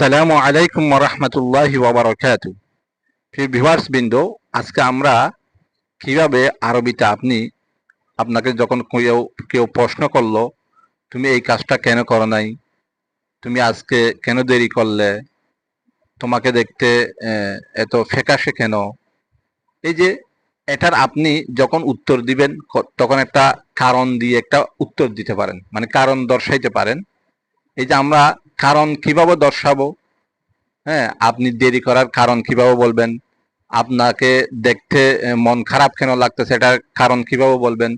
আসসালামু আলাইকুম রহমতুল্লাহি ওবরাকাত ভিভার্স বিন্দু, আজকে আমরা কীভাবে আরবিতে আপনি আপনাকে যখন কেউ কেউ প্রশ্ন করল, তুমি এই কাজটা কেন করো নাই? তুমি আজকে কেন দেরি করলে? তোমাকে দেখতে এত ফেকাশে কেন? এই যে, এটার আপনি যখন উত্তর দিবেন তখন একটা কারণ দিয়ে একটা উত্তর দিতে পারেন মানে কারণ দর্শাইতে পারেন। এই যে আমরা কারণ কীভাবে দর্শাবো? হ্যাঁ আপনি দেরি করার কারণ কীভাবে বলবেন? আপনাকে দেখতে মন খারাপ কেন লাগতেছে? এটার কারণ কীভাবে বলবেন?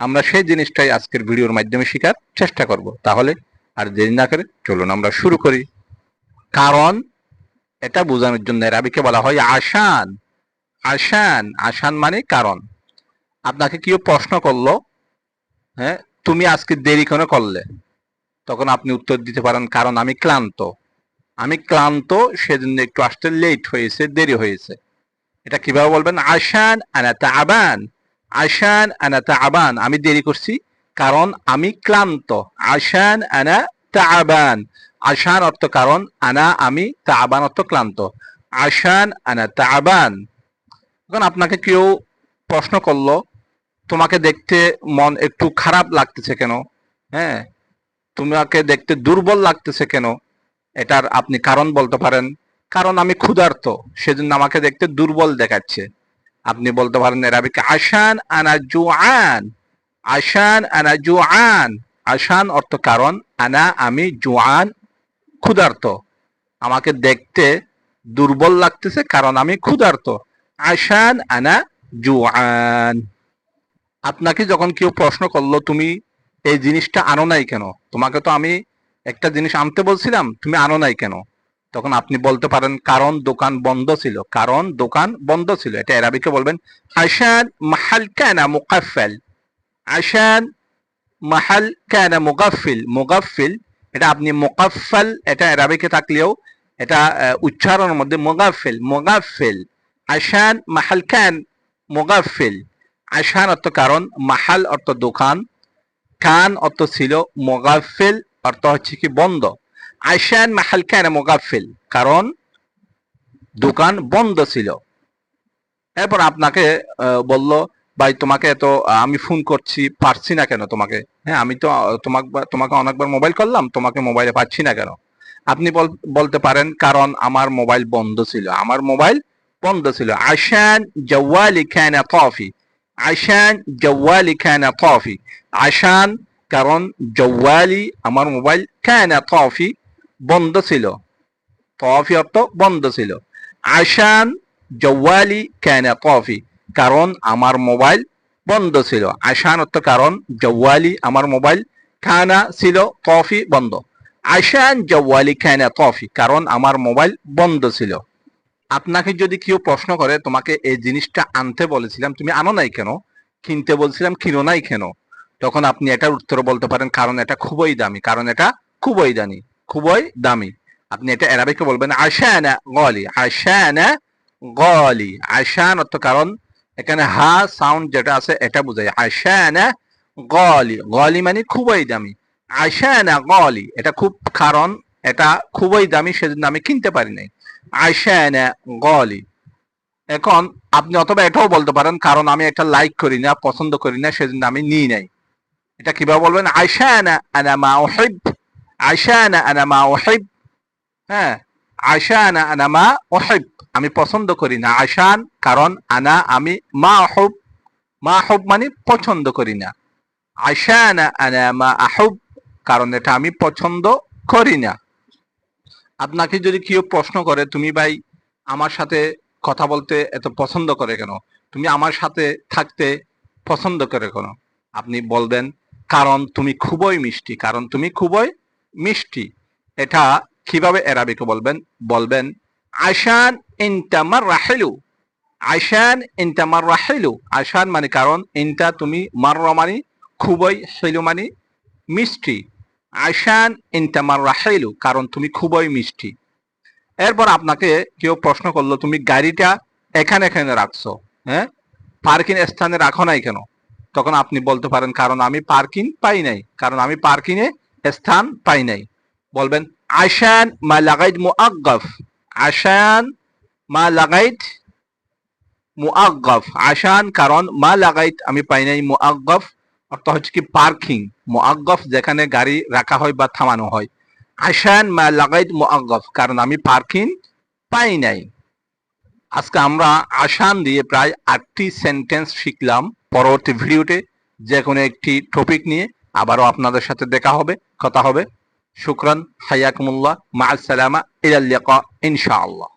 আমরা সেই জিনিসটাই আজকের ভিডিওর মাধ্যমে শেখার চেষ্টা করব। তাহলে আর দেরি না করে চলুন আমরা শুরু করি। কারণ এটা বোঝানোর জন্য আরবিকে বলা হয় আসান আসান আসান মানে কারণ। আপনাকে কেউ প্রশ্ন করল হ্যাঁ তুমি আজকে দেরি কেন করলে? তখন আপনি উত্তর দিতে পারেন, কারণ আমি ক্লান্ত। আমি ক্লান্ত সেজন্য একটু আসতে লেট হয়েছে, দেরি হয়েছে। এটা কীভাবে বলবেন? আশান আনাতা আবান আশান আনাতা আবান আমি দেরি করছি, কারণ আমি ক্লান্ত। আশান আনা তাবান আশান অর্থ কারণ, আনা আমি তাবান অর্থ ক্লান্ত। আশান আনা তাবান এখন আপনাকে কেউ প্রশ্ন করল, তোমাকে দেখতে মন একটু খারাপ লাগতেছে কেন? হ্যাঁ? তোমাকে দেখতে দুর্বল লাগতেছে কেন? এটার আপনি কারণ বলতে পারেন। কারণ আমি ক্ষুধার্ত, সেজন্য আমাকে দেখতে দুর্বল দেখাচ্ছে। আপনি বলতে পারেন এরাবিকে আশান আনা জুআন, আশান আনা জুআন। আসান অর্থ কারণ, আনা আমি জুআন, ক্ষুধার্ত। আমাকে দেখতে দুর্বল লাগতেছে কারণ আমি ক্ষুধার্ত। আসান আনা জুআন। আপনাকে যখন কেউ প্রশ্ন করল, তুমি এই জিনিসটা আনো নাই কেন? তোমাকে তো আমি একটা জিনিস আনতে বলছিলাম, তুমি আনো নাই কেন? তখন আপনি বলতে পারেন, কারণ দোকান বন্ধ ছিল। কারণ দোকান বন্ধ ছিল। এটা এরাবিকে বলবেন, আশান মাহাল কানা মুকাফফাল। আশান মাহাল কানা মুগাফিল মুগাফিল এটা আপনি মুকাফফাল, এটা এরাবিকে থাকলেও এটা উচ্চারণের মধ্যে মুগাফিল মুগাফিল আশান মাহাল কান মুগাফিল আশান অর্থ কারণ, মাহাল অর্থ দোকান। কান অর্থ ছিল মোগাফেল অর্থ হচ্ছে কি বন্ধ আশান মাহাল কেন মোগাফেল কারণ দোকান বন্ধ ছিল এরপর আপনাকে বলল, ভাই, তোমাকে এত আমি ফোন করছি, পারছি না কেন তোমাকে? হ্যাঁ আমি তো, তোমাকে তোমাকে অনেকবার মোবাইল করলাম, তোমাকে মোবাইলে পাচ্ছি না কেন? আপনি বল- বলতে পারেন, কারণ আমার মোবাইল বন্ধ ছিল। আমার মোবাইল বন্ধ ছিল। আশান জওয়ালি কানা কফি আশান জওয়ালি কানা কফি আশান কারণ জওয়ালি আমার মোবাইল কানা কফি বন্ধ ছিল কফি অর্থ বন্ধ ছিল আশান জওয়ালি কানা কফি কারণ আমার মোবাইল বন্ধ ছিল আশান অর্থ কারণ জওয়ালি আমার মোবাইল খানা ছিল কফি বন্ধ আশান জওয়ালি খানা কফি কারণ আমার মোবাইল বন্ধ ছিল আপনাকে যদি কেউ প্রশ্ন করে, তোমাকে এই জিনিসটা আনতে বলেছিলাম, তুমি আনো নাই কেন? কিনতে বলছিলাম, কিনো নাই কেন? তখন আপনি এটার উত্তর বলতে পারেন, কারণ এটা খুবই দামি। কারণ এটা খুবই দামি খুবই দামি। আপনি এটা এরাবিকে বলবেন, আশানা গলি। আশানা গলি। আশান অর্থ কারণ, এখানে হা সাউন্ড যেটা আছে, এটা বোঝায়। আশানা গলি। গলি মানে খুবই দামি। আশানা গলি। এটা খুব কারণ, এটা খুবই দামি, সেজন্য আমি কিনতে পারি নাই। আশানা গলি। এখন আপনি অথবা এটাও বলতে পারেন, কারণ আমি এটা লাইক করি না, পছন্দ করি না, সেজন্য আমি নিই নাই। এটা কীভাবে বলবেন? আশানা আনা মা আনা মা হ্যাঁ আশানা আনা মা উহিব। আমি পছন্দ করি না। আশান কারণ আনা, আমি মা আহুব মা আহুব মানে পছন্দ করি না। আশানা আনা মা আহুব কারণ এটা আমি পছন্দ করি না। আপনাকে যদি কেউ প্রশ্ন করে, তুমি ভাই আমার সাথে কথা বলতে এত পছন্দ করে কেন? তুমি আমার সাথে থাকতে পছন্দ করে কেন? আপনি বলবেন, কারণ তুমি খুবই মিষ্টি, কারণ তুমি খুবই মিষ্টি। এটা কীভাবে এরাবিকে বলবেন? বলবেন আশান ইনতামার রাহেলু আশান ইনতামার রাহেলু আশান মানে কারণ ইনটা তুমি মাররা মানে খুবই হেলু মানে মিষ্টি। আশান ইনতামার রাহেলু কারণ তুমি খুবই মিষ্টি। এরপর আপনাকে কেউ প্রশ্ন করল, তুমি গাড়িটা এখানে এখানে রাখছো হ্যাঁ? পার্কিং স্থানে রাখো নাই কেন? তখন আপনি বলতে পারেন, কারণ আমি পার্কিং পাই নাই, কারণ আমি পার্কিং এ স্থান পাই নাই। বলবেন আশান মা লাগাইত মুআগ্গাফ আশান মা লাগাইত মুআগ্গাফ আশান কারণ মা লাগাইত আমি পাই নাই, মুআগ্গাফ অর্থ হচ্ছে কি পার্কিং মুআগ্গাফ যেখানে গাড়ি রাখা হয় বা থামানো হয়। আশান মা লাগাইত মুআগ্গাফ কারণ আমি পার্কিং পাই নাই। আজকে আমরা আসান দিয়ে প্রায় আটটি সেন্টেন্স শিখলাম পরবর্তী ভিডিওতে যে কোনো একটি টপিক নিয়ে। আবারও আপনাদের সাথে দেখা হবে, কথা হবে। শুক্রান, হায়াকুমুল্লাহ মা সালামা ইলাল লিকা, ইনশাআল্লাহ।